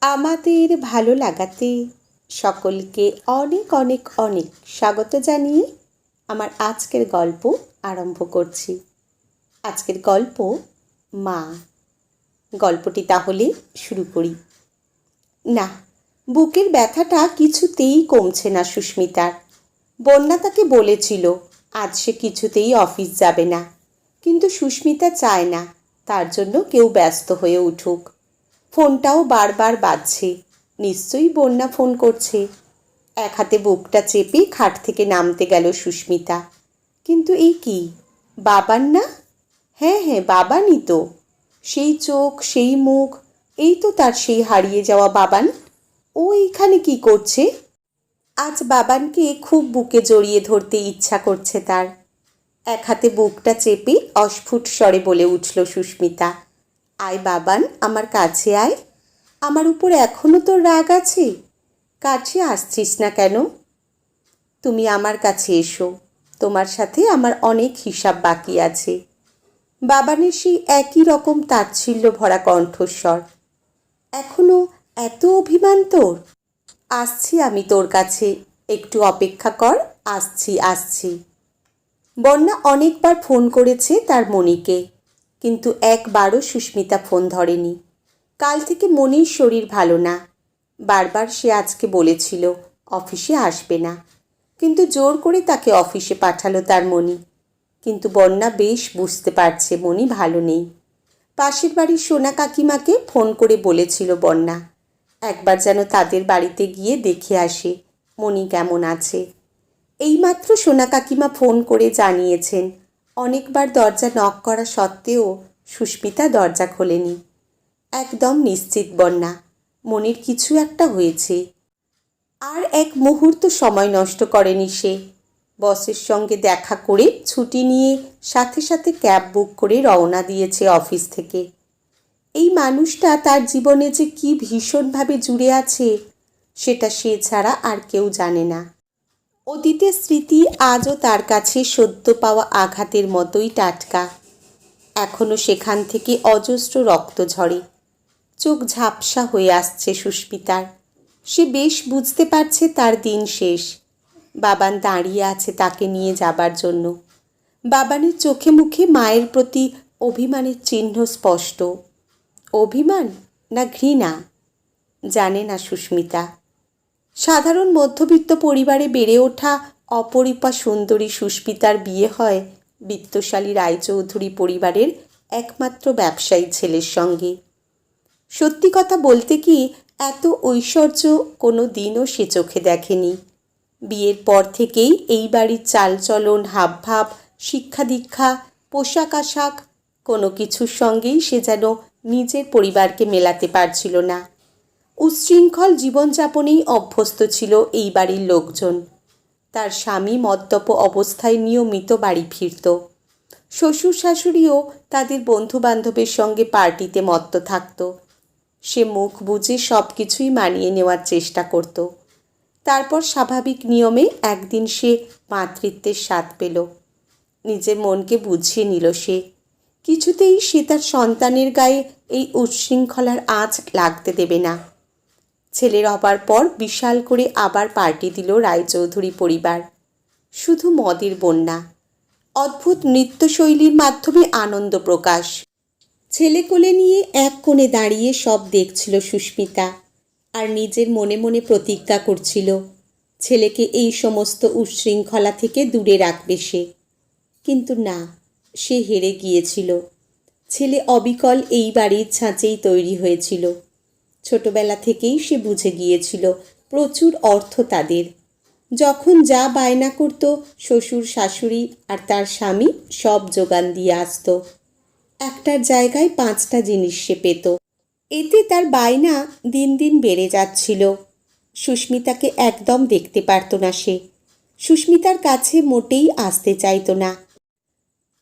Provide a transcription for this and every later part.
আমাদের ভালো লাগাতে সকলকে অনেক অনেক অনেক স্বাগত জানিয়ে আমার আজকের গল্প আরম্ভ করছি। আজকের গল্প মা। গল্পটি তাহলে শুরু করি। না, বুকের ব্যথাটা কিছুতেই কমছে না সুস্মিতার। বন্যা তাকে বলেছিল, আজ সে কিছুতেই অফিস যাবে না। কিন্তু সুস্মিতা চায় না, তার জন্য কেউ ব্যস্ত হয়ে উঠুক। ফোনটাও বারবার বাজছে। নিশ্চয়ই বন্যা ফোন করছে। এক হাতে বুকটা চেপে খাট থেকে নামতে গেল সুস্মিতা। কিন্তু এই কি? বাবার না? হ্যাঁ হ্যাঁ বাবানই তো। সেই চোখ, সেই মুখ, এই তো তার সেই হারিয়ে যাওয়া বাবান। ও এইখানে কি করছে? আজ বাবানকে খুব বুকে জড়িয়ে ধরতে ইচ্ছা করছে তার। এক হাতে বুকটা চেপে অস্ফুট স্বরে বলে উঠল সুস্মিতা। আয় বাবান, আমার কাছে আয়। আমার উপর এখনও তোর রাগ আছে? কাছে আসছিস না কেন? তুমি আমার কাছে এসো। তোমার সাথে আমার অনেক হিসাব বাকি আছে। বাবানের সেই একই রকম তাচ্ছিল্য ভরা কণ্ঠস্বর। এখনও এত অভিমান তোর? আসছি আমি তোর কাছে। একটু অপেক্ষা কর। আসছি আসছি। বন্যা অনেকবার ফোন করেছে তার মনিকে। কিন্তু একবারও সুস্মিতা ফোন ধরেনি। কাল থেকে মনির শরীর ভালো না। বারবার সে আজকে বলেছিল, অফিসে আসবে না। কিন্তু জোর করে তাকে অফিসে পাঠালো তার মনি। কিন্তু বন্যা বেশ বুঝতে পারছে মনি ভালো নেই। পাশের বাড়ির সোনা কাকিমাকে ফোন করে বলেছিল বন্যা। একবার যেন তাদের বাড়িতে গিয়ে দেখে আসে মনি কেমন আছে। এইমাত্র সোনা কাকিমা ফোন করে জানিয়েছেন অনেকবার দরজা নক করা সত্ত্বেও সুস্মিতা দরজা খোলেনি। একদম নিশ্চিত বন্যা, মনের কিছু একটা হয়েছে। আর এক মুহূর্ত সময় নষ্ট করেনি সে। বসের সঙ্গে দেখা করে ছুটি নিয়ে সাথে সাথে ক্যাব বুক করে রওনা দিয়েছে অফিস থেকে। এই মানুষটা তার জীবনে যে কি ভীষণভাবে জুড়ে আছে, সেটা সে ছাড়া আর কেউ জানে না। অতীতের স্মৃতি আজও তার কাছে সদ্য পাওয়া আঘাতের মতোই টাটকা। এখনও সেখান থেকে অজস্র রক্ত ঝরে। চোখ ঝাপসা হয়ে আসছে সুস্মিতার। সে বেশ বুঝতে পারছে তার দিন শেষ। বাবান দাঁড়িয়ে আছে তাকে নিয়ে যাবার জন্য। বাবানের চোখে মুখে মায়ের প্রতি অভিমানের চিহ্ন স্পষ্ট। অভিমান না ঘৃণা? জানে না সুস্মিতা। সাধারণ মধ্যবিত্ত পরিবারে বেড়ে ওঠা অপরিপা সুন্দরী সুস্মিতার বিয়ে হয় বিত্তশালী রায়চৌধুরী পরিবারের একমাত্র ব্যবসায়ী ছেলের সঙ্গে। সত্যি কথা বলতে কি, এত ঐশ্বর্য কোনো দিনও সে চোখে দেখেনি। বিয়ের পর থেকেই এই বাড়ির চালচলন, হাবভাব শিক্ষা দীক্ষা পোশাক আশাক কোনো কিছুর সঙ্গেই সে যেন নিজের পরিবারকে মেলাতে পারছিল না। উচ্ছৃঙ্খল জীবনযাপনেই অভ্যস্ত ছিল এই বাড়ির লোকজন। তার স্বামী মদ্যপ অবস্থায় নিয়মিত বাড়ি ফিরত। শ্বশুর শাশুড়িও তাদের বন্ধুবান্ধবের সঙ্গে পার্টিতে মত্ত থাকত। সে মুখ বুঝে সব কিছুই মানিয়ে নেওয়ার চেষ্টা করত। তারপর স্বাভাবিক নিয়মে একদিন সে মাতৃত্বের স্বাদ পেল। নিজের মনকে বুঝিয়ে নিল সে। কিছুতেই সে তার সন্তানের গায়ে এই উচ্ছৃঙ্খলার আঁচ লাগতে দেবে না। ছেলের হবার পর বিশাল করে আবার পার্টি দিল রায়চৌধুরী পরিবার। শুধু মদের বন্যা। অদ্ভুত নৃত্যশৈলীর মাধ্যমে আনন্দ প্রকাশ। ছেলে কোলে নিয়ে এক কোণে দাঁড়িয়ে সব দেখছিল সুস্মিতা আর নিজের মনে মনে প্রতিজ্ঞা করছিল, ছেলেকে এই সমস্ত উচ্ছৃঙ্খলা থেকে দূরে রাখবে সে। কিন্তু না, সে হেরে গিয়েছিল। ছেলে অবিকল এই বাড়ির ছাঁচেই তৈরি হয়েছিল। ছোটবেলা থেকেই সে বুঝে গিয়েছিল প্রচুর অর্থ তাদের। যখন যা বায়না করত, শ্বশুর, শাশুড়ি আর তার স্বামী সব যোগান দিয়ে আসতো। একটার জায়গায় পাঁচটা জিনিস সে পেত। এতে তার বায়না দিন দিন বেড়ে যাচ্ছিল। সুস্মিতাকে একদম দেখতে পারত না সে। সুস্মিতার কাছে মোটেই আসতে চাইতো না।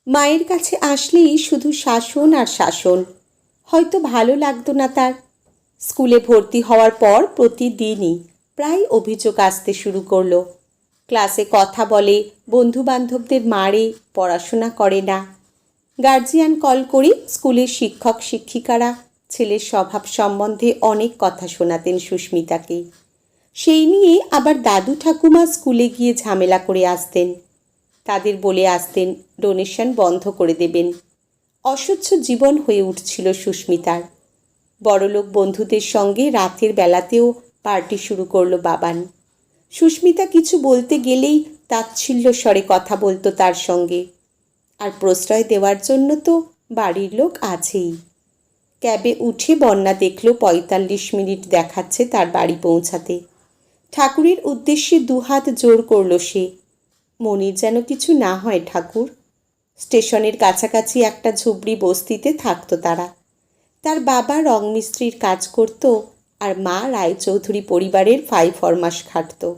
মায়ের কাছে আসলেই শুধু শাসন আর শাসন। হয়তো ভালো লাগতো না তার। স্কুলে ভর্তি হওয়ার পর প্রতিদিনই প্রায় অভিযোগ আসতে শুরু করল। ক্লাসে কথা বলে বন্ধু বান্ধবদের মারে, পড়াশোনা করে না। গার্জিয়ান কল করে স্কুলের শিক্ষক শিক্ষিকারা, ছেলের স্বভাব সম্বন্ধে অনেক কথা শোনাতেন সুস্মিতাকে। সেই নিয়ে আবার দাদু ঠাকুমা স্কুলে গিয়ে ঝামেলা করে আসতেন। তাদের বলে আসতেন, ডোনেশন বন্ধ করে দেবেন। অসহ্য জীবন হয়ে উঠছিল সুস্মিতার। বড়লোক বন্ধুদের সঙ্গে রাতের বেলাতেও পার্টি শুরু করল বাবান। সুস্মিতা কিছু বলতে গেলেই তাচ্ছিল্য স্বরে কথা বলতো তার সঙ্গে। আর প্রশ্রয় দেওয়ার জন্য তো বাড়ির লোক আছেই। ক্যাবে উঠে বন্যা দেখল পঁয়তাল্লিশ মিনিট দেখাচ্ছে তার বাড়ি পৌঁছাতে। ঠাকুরের উদ্দেশ্যে দুহাত জোর করল সে। মনির যেন কিছু না হয় ঠাকুর। স্টেশনের কাছাকাছি একটা ঝুবড়ি বস্তিতে থাকতো তারা। তার বাবা রং মিস্ত্রির কাজ করত আর মা রায়চৌধুরী পরিবারের ফাই ফরমাস খাটত।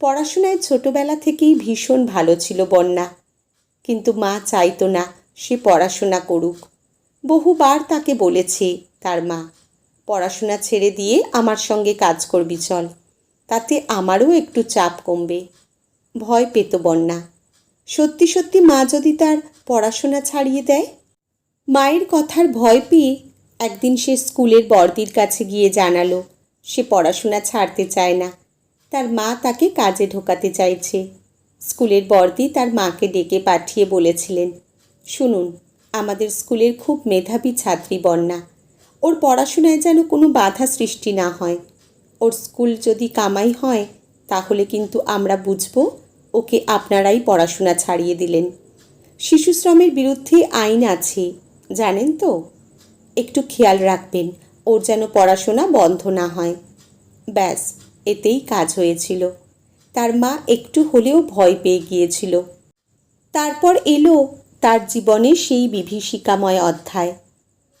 পড়াশোনায় ছোটবেলা থেকেই ভীষণ ভালো ছিল বন্যা। কিন্তু মা চাইতো না সে পড়াশোনা করুক। বহুবার তাকে বলেছে তার মা, পড়াশোনা ছেড়ে দিয়ে আমার সঙ্গে কাজ করবি চল, তাতে আমারও একটু চাপ কমবে। ভয় পেত বন্যা। সত্যি সত্যি মা যদি তার পড়াশোনা ছাড়িয়ে দেয়, মায়ের কথার ভয় পেয়ে একদিন সে স্কুলের বর্দির কাছে গিয়ে জানালো, সে পড়াশোনা ছাড়তে চায় না। তার মা তাকে কাজে ঢোকাতে চাইছে। স্কুলের বর্দি তার মাকে ডেকে পাঠিয়ে বলেছিলেন, শুনুন, আমাদের স্কুলের খুব মেধাবী ছাত্রী বন্যা। ওর পড়াশোনায় যেন কোনো বাধা সৃষ্টি না হয়। ওর স্কুল যদি কামাই হয়, তাহলে কিন্তু আমরা বুঝব ওকে আপনারাই পড়াশোনা ছাড়িয়ে দিলেন। শিশুশ্রমের বিরুদ্ধে আইন আছে, জানেন তো? একটু খেয়াল রাখবেন, ওর যেন পড়াশোনা বন্ধ না হয়। ব্যাস, এতেই কাজ হয়েছিল। তার মা একটু হলেও ভয় পেয়ে গিয়েছিল। তারপর এলো তার জীবনে সেই বিভীষিকাময় অধ্যায়।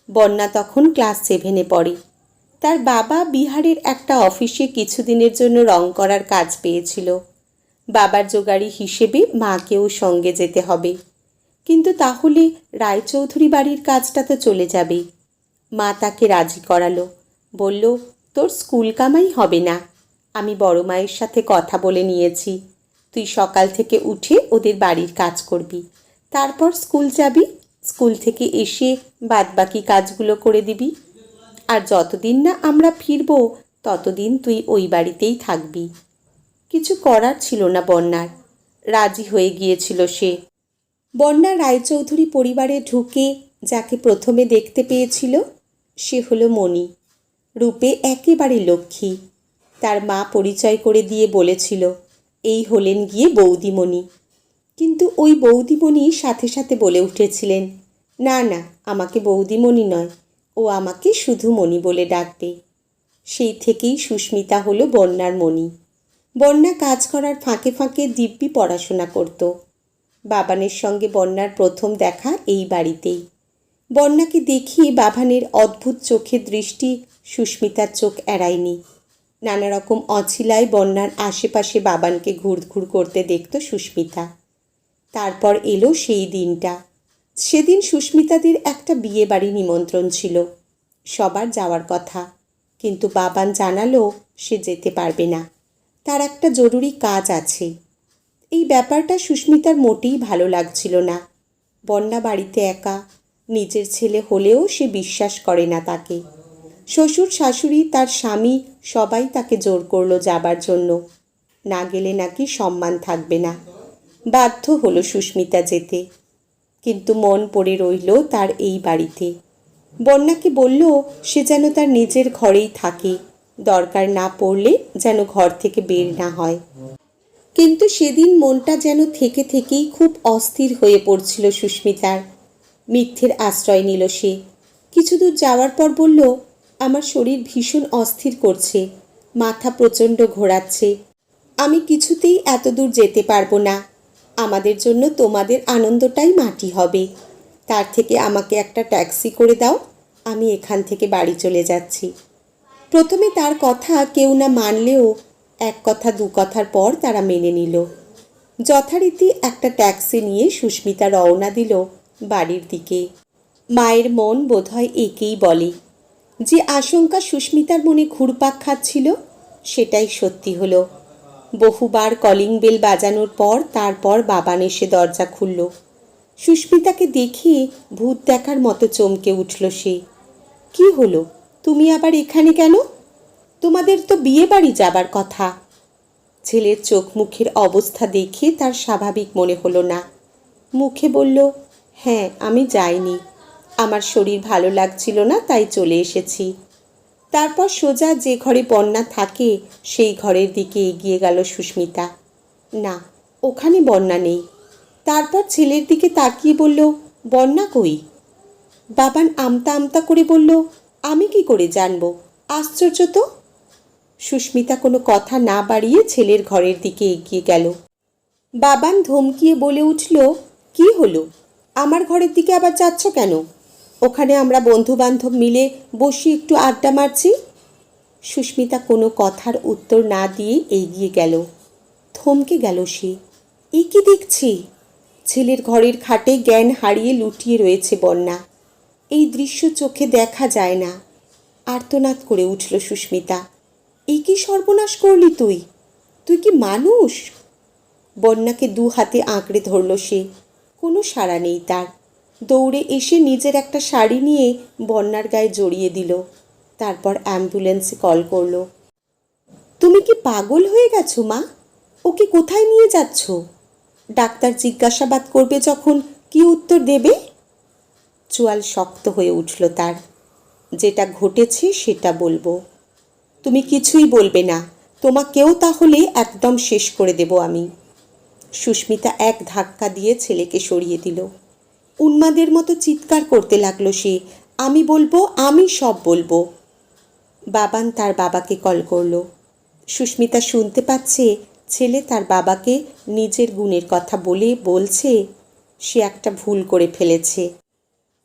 বন্যা তখন ক্লাস সেভেনে পড়ে। তার বাবা বিহারের একটা অফিসে কিছুদিনের জন্য রং করার কাজ পেয়েছিল। বাবার জোগাড়ি হিসেবে মাকেও সঙ্গে যেতে হবে। কিন্তু তাহলে রায়চৌধুরী বাড়ির কাজটা তো চলে যাবে মা তাকে রাজি করালো। বলল, তোর স্কুল কামাই হবে না। আমি বড় মায়ের সাথে কথা বলে নিয়েছি। তুই সকাল থেকে উঠে ওদের বাড়ির কাজ করবি। তারপর স্কুল যাবি। স্কুল থেকে এসে বাদবাকি কাজগুলো করে দিবি। আর যতদিন না আমরা ফিরবো, ততদিন তুই ওই বাড়িতেই থাকবি। কিছু করার ছিল না বন্যার। রাজি হয়ে গিয়েছিল সে। বন্যা রায়চৌধুরী পরিবারে ঢুকে যাকে প্রথমে দেখতে পেয়েছিল সে হলো মণি। রূপে একেবারে লক্ষ্মী। তার মা পরিচয় করে দিয়ে বলেছিল, এই হলেন গিয়ে বৌদিমণি। কিন্তু ওই বৌদিমণি সাথে সাথে বলে উঠেছিলেন, না না, আমাকে বৌদিমণি নয়, ও আমাকে শুধু মণি বলে ডাকবে। সেই থেকেই সুস্মিতা হলো বন্যার মণি। বন্যা কাজ করার ফাঁকে ফাঁকে দিব্যি পড়াশোনা করত। বাবানের সঙ্গে বন্যার প্রথম দেখা এই বাড়িতেই। বন্যাকে দেখিয়ে বাবানের অদ্ভুত চোখের দৃষ্টি, সুস্মিতার চোখ এড়ায়নি। নানা রকম অছিলায় বন্যার আশেপাশে বাবানকে ঘুরঘুর করতে দেখত সুস্মিতা। তারপর এলো সেই দিনটা। সেদিন সুস্মিতাদের একটা বিয়ে বাড়ি নিমন্ত্রণ ছিল। সবার যাওয়ার কথা। কিন্তু বাবান জানালো সে যেতে পারবে না। তার একটা জরুরি কাজ আছে। এই ব্যাপারটা সুস্মিতার মোটেই ভালো লাগছিল না। বন্যা বাড়িতে একা নিজের ছেলে হলেও সে বিশ্বাস করে না তাকে। শ্বশুর শাশুড়ি তার স্বামী সবাই তাকে জোর করল যাবার জন্য। না গেলে নাকি সম্মান থাকবে না। বাধ্য হলো সুস্মিতা যেতে। কিন্তু মন পড়ে রইল তার এই বাড়িতে। বন্যাকে বলল, সে যেন তার নিজের ঘরেই থাকে। দরকার না পড়লে যেন ঘর থেকে বের না হয়। কিন্তু সেদিন মনটা যেন থেকে থেকেই খুব অস্থির হয়ে পড়ছিল সুস্মিতার। মিথ্যের আশ্রয় নিল সে। কিছু দূর যাওয়ার পর বলল, আমার শরীর ভীষণ অস্থির করছে, মাথা প্রচণ্ড ঘোরাচ্ছে। আমি কিছুতেই এত দূর যেতে পারব না। আমাদের জন্য তোমাদের আনন্দটাই মাটি হবে। তার থেকে আমাকে একটা ট্যাক্সি করে দাও, আমি এখান থেকে বাড়ি চলে যাচ্ছি প্রথমে তার কথা কেউ না মানলেও এক কথা, দু কথার পর তারা মেনে নিল। যথারীতি একটা ট্যাক্সি নিয়ে সুস্মিতা রওনা দিল। বাড়ির দিকে। মায়ের মন বোধহয় একেই বলে। যে আশঙ্কা সুস্মিতার মনে ঘুরপাক খাচ্ছিল, সেটাই সত্যি হলো। বহুবার কলিং বেল বাজানোর পর তারপর বাবান এসে দরজা খুলল। সুস্মিতাকে দেখে ভূত দেখার মতো চমকে উঠল সে। কি হলো? তুমি আবার এখানে কেন? তোমাদের তো বিয়ে বাড়ি যাবার কথা। ছেলের চোখ মুখের অবস্থা দেখে তার স্বাভাবিক মনে হলো না। মুখে বলল হ্যাঁ আমি যাইনি। আমার শরীর ভালো লাগছিল না, তাই চলে এসেছি। তারপর সোজা যে ঘরে বন্যা থাকে, সেই ঘরের দিকে এগিয়ে গেল সুস্মিতা। না, ওখানে বন্যা নেই। তারপর ছেলের দিকে তাকিয়ে বলল, বন্যা কই? বাবান আমতা আমতা করে বলল, আমি কি করে জানব? আশ্চর্য তো? সুস্মিতা কোনো কথা না বাড়িয়ে ছেলের ঘরের দিকে এগিয়ে গেল। বাবান ধমকিয়ে বলে উঠল, কি হলো? আমার ঘরের দিকে আবার যাচ্ছ কেন? ওখানে আমরা বন্ধু বান্ধব মিলে বসি একটু আড্ডা মারছি? সুস্মিতা কোনো কথার উত্তর না দিয়ে এগিয়ে গেল। থমকে গেল সে। এ কি দেখছি? ছেলের ঘরের খাটে জ্ঞান হারিয়ে লুটিয়ে রয়েছে বন্যা। এই দৃশ্য চোখে দেখা যায় না। আর্তনাদ করে উঠল সুস্মিতা। এ কি সর্বনাশ করলি তুই? তুই কি মানুষ? বন্যাকে দু হাতে আঁকড়ে ধরল সে। কোনো সাড়া নেই তার। দৌড়ে এসে নিজের একটা শাড়ি নিয়ে বন্যার গায়ে জড়িয়ে দিল। তারপর অ্যাম্বুলেন্সে কল করল। তুমি কি পাগল হয়ে গেছো, মা? ওকে কোথায় নিয়ে যাচ্ছ? ডাক্তার জিজ্ঞাসাবাদ করবে যখন কি উত্তর দেবে? চোয়াল শক্ত হয়ে উঠল তার। যেটা ঘটেছে সেটা বলব। তুমি কিছুই বলবে না। তোমাকেও তাহলে একদম শেষ করে দেব আমি। সুস্মিতা এক ধাক্কা দিয়ে ছেলেকে সরিয়ে দিল। উন্মাদের মতো চিৎকার করতে লাগল সে, আমি বলব, আমি সব বলব। বাবান তার বাবাকে কল করল। সুস্মিতা শুনতে পাচ্ছে ছেলে তার বাবাকে নিজের গুণের কথা বলে বলছে, সে একটা ভুল করে ফেলেছে।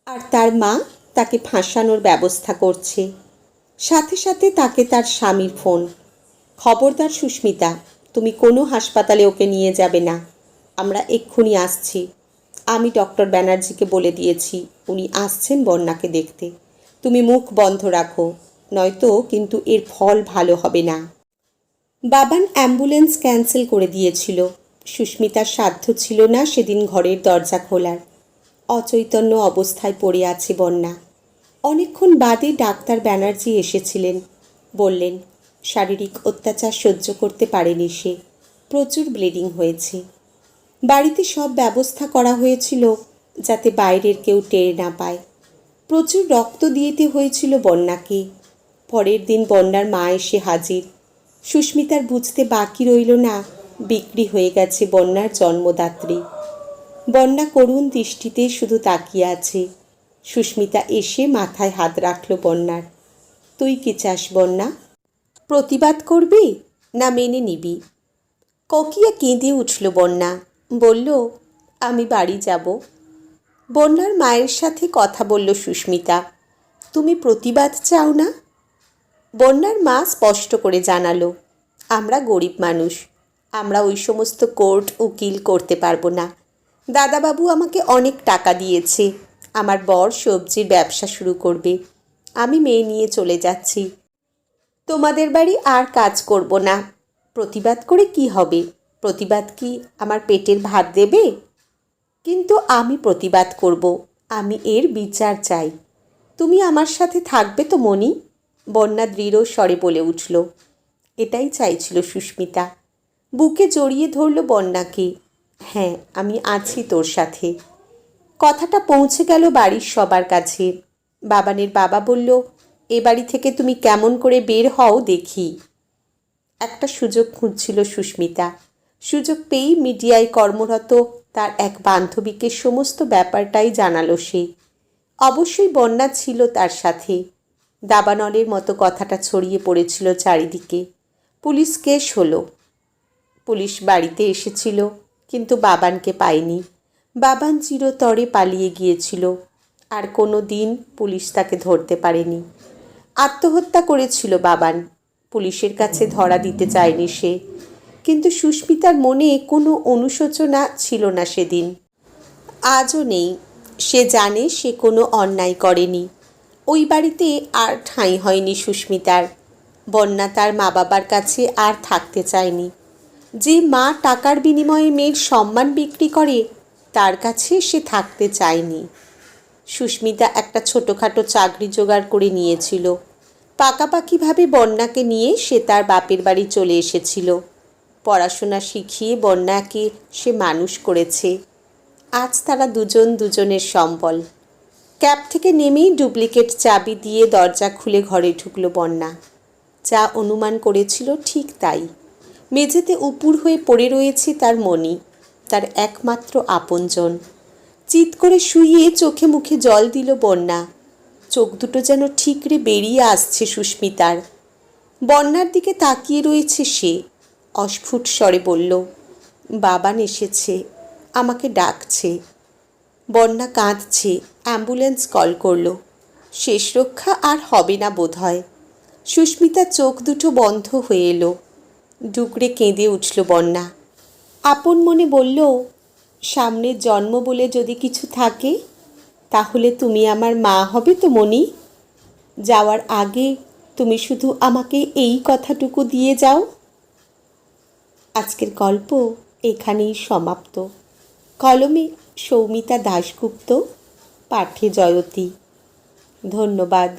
আর তার মা তাকে ফাঁসানোর ব্যবস্থা করছে। সাথে সাথে তাকে তার স্বামীর ফোন। খবরদার সুস্মিতা তুমি কোনো হাসপাতালে ওকে নিয়ে যাবে না। আমরা এক্ষুনি আসছি। আমি ডক্টর ব্যানার্জিকে বলে দিয়েছি, উনি আসছেন বন্যাকে দেখতে। তুমি মুখ বন্ধ রাখো, নয়তো কিন্তু এর ফল ভালো হবে না। বাবান অ্যাম্বুলেন্স ক্যান্সেল করে দিয়েছিল। সুস্মিতার সাধ্য ছিল না সেদিন ঘরের দরজা খোলার। অচৈতন্য অবস্থায় পড়ে আছে বন্যা। অনেকক্ষণ বাদে ডাক্তার ব্যানার্জি এসেছিলেন। বললেন শারীরিক অত্যাচার সহ্য করতে পারেনি সে। প্রচুর ব্লিডিং হয়েছে। বাড়িতে সব ব্যবস্থা করা হয়েছিল যাতে বাইরের কেউ টের না পায়। প্রচুর রক্ত দিয়েতে হয়েছিল বন্যাকে। পরের দিন বন্যার মা এসে হাজির। সুস্মিতার বুঝতে বাকি রইল না, বিক্রি হয়ে গেছে বন্যার জন্মদাত্রী। বন্যা করুণ দৃষ্টিতে শুধু তাকিয়ে আছে। সুস্মিতা এসে মাথায় হাত রাখল বন্যার। তুই কি চাস বন্যা? প্রতিবাদ করবি না মেনে নিবি? ককিয়া কেঁদে উঠল বন্যা। বলল, আমি বাড়ি যাব। বন্যার মায়ের সাথে কথা বলল সুস্মিতা, তুমি প্রতিবাদ চাও না? বন্যার মা স্পষ্ট করে জানালো, আমরা গরিব মানুষ, আমরা ওই সমস্ত কোর্ট উকিল করতে পারব না। দাদাবাবু আমাকে অনেক টাকা দিয়েছে, আমার বর সবজির ব্যবসা শুরু করবে। আমি মেয়ে নিয়ে চলে যাচ্ছি তোমাদের বাড়ি আর কাজ করব না। প্রতিবাদ করে কি হবে? প্রতিবাদ কি আমার পেটের ভাত দেবে? কিন্তু আমি প্রতিবাদ করব, আমি এর বিচার চাই। তুমি আমার সাথে থাকবে তো মনি বন্যা দৃঢ় স্বরে বলে উঠল। এটাই চাইছিল সুস্মিতা। বুকে জড়িয়ে ধরল বন্যাকে। হ্যাঁ আমি আছি তোর সাথে। কথাটা পৌঁছে গেল বাড়ির সবার কাছে। বাবানের বাবা বলল এ বাড়ি থেকে তুমি কেমন করে বের হও দেখি। একটা সুযোগ খুঁজছিল সুস্মিতা। সুযোগ পেয়েই মিডিয়ায় কর্মরত তার এক বান্ধবীকে সমস্ত ব্যাপারটাই জানালো সে। অবশ্যই বন্যা ছিল তার সাথে। দাবানলের মতো কথাটা ছড়িয়ে পড়েছিল চারিদিকে। পুলিশ কেস হলো। পুলিশ বাড়িতে এসেছিল, কিন্তু বাবানকে পায়নি। বাবান চিরতরে পালিয়ে গিয়েছিল। আর কোনো দিন পুলিশ তাকে ধরতে পারেনি। আত্মহত্যা করেছিল বাবান। পুলিশের কাছে ধরা দিতে চায়নি সে। কিন্তু সুস্মিতার মনে কোনো অনুশোচনা ছিল না সেদিন। আজও নেই। সে জানে সে কোনো অন্যায় করেনি। ওই বাড়িতে আর ঠাঁই হয়নি সুস্মিতার। বন্যা তার মা বাবার কাছে আর থাকতে চায়নি। যে মা টাকার বিনিময়ে মেয়ের সম্মান বিক্রি করে, তার কাছে সে থাকতে চায়নি। সুস্মিতা একটা ছোটোখাটো চাকরি জোগাড় করে নিয়েছিল। পাকাপাকিভাবে বন্যাকে নিয়ে সে তার বাপের বাড়ি চলে এসেছিল। পড়াশোনা শিখিয়ে বন্যাকে সে মানুষ করেছে। আজ তারা দুজন দুজনের সম্বল। ক্যাব থেকে নেমেই ডুপ্লিকেট চাবি দিয়ে দরজা খুলে ঘরে ঢুকলো বন্যা। যা অনুমান করেছিল ঠিক তাই। মেঝেতে উপুর হয়ে পড়ে রয়েছে তার মণি, তার একমাত্র আপনজন। চিৎ করে শুইয়ে চোখে মুখে জল দিল বন্যা। চোখ দুটো যেন ঠিকরে বেরিয়ে আসছে সুস্মিতার। বন্যার দিকে তাকিয়ে রয়েছে সে। অস্ফুট স্বরে বলল, বাবান এসেছে, আমাকে ডাকছে। বন্যা কাঁদছে, অ্যাম্বুলেন্স কল করল। শেষ রক্ষা আর হবে না বোধ হয় সুস্মিতার চোখ দুটো বন্ধ হয়ে এলো। ডুকরে কেঁদে উঠল বন্যা। আপন মনে বলল সামনের জন্ম বলে যদি কিছু থাকে, তাহলে তুমি আমার মা হবে তো মনি যাওয়ার আগে তুমি শুধু আমাকে এই কথাটুকু দিয়ে যাও। আজকের গল্প এখানেই সমাপ্ত। কলমে সৌমিতা দাশগুপ্ত, পাঠে জয়তী। ধন্যবাদ।